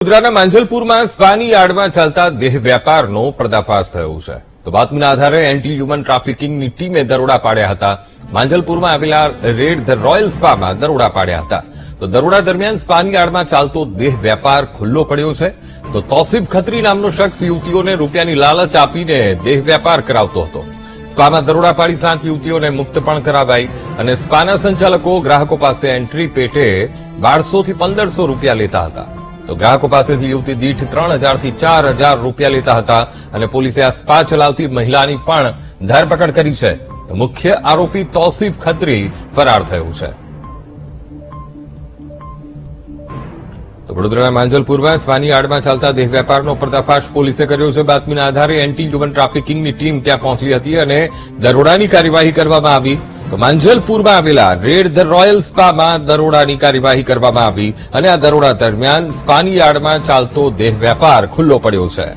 વડોદરાના માંજલપુરમાં સ્પાની યાર્ડમાં ચાલતા દેહ વેપારનો પર્દાફાશ થયો છે. તો બાતમીના આધારે એન્ટી હ્યુમન ટ્રાફિકિંગની ટીમે દરોડા પાડ્યા હતા. માંજલપુરમાં આવેલા રેડ ધ રોયલ સ્પામાં દરોડા પાડ્યા હતા. તો દરોડા દરમિયાન સ્પાની યાર્ડમાં ચાલતો દેહ વેપાર ખુલ્લો પડ્યો છે. તો તોસીફ ખત્રી નામનો શખ્સ યુવતીઓને રૂપિયાની લાલચ આપીને દેહ વેપાર કરાવતો હતો. સ્પામાં દરોડા પાડી સાત યુવતીઓને મુક્ત પણ કરાવાઈ અને સ્પાના સંચાલકો ગ્રાહકો પાસે એન્ટ્રી પેટે બારસો થી પંદરસો રૂપિયા લેતા હતા. તો ગ્રાહકો પાસેથી યુવતી દીઠ ત્રણ હજારથી ચાર હજાર રૂપિયા લેતા હતા અને પોલીસે આ સ્પા ચલાવતી મહિલાની પણ ધરપકડ કરી છે. તો મુખ્ય આરોપી તોસીફ ખત્રી ફરાર થયો છે. વડોદરાના માંજલપુરમાં સ્વાની આડમાં ચાલતા દેહ વેપારનો પર્દાફાશ પોલીસે કર્યો છે. બાતમીના આધારે એન્ટી હ્યુમન ટ્રાફિકિંગની ટીમ ત્યાં પહોંચી હતી અને દરોડાની કાર્યવાહી કરવામાં આવી. તો માંજલપુરમાં આવેલા રેડ ધ રોયલ સ્પામાં દરોડાની કાર્યવાહી કરવામાં આવી અને આ દરોડા દરમિયાન સ્પાની યાર્ડમાં ચાલતો દેહ વેપાર ખુલ્લો પડ્યો છે.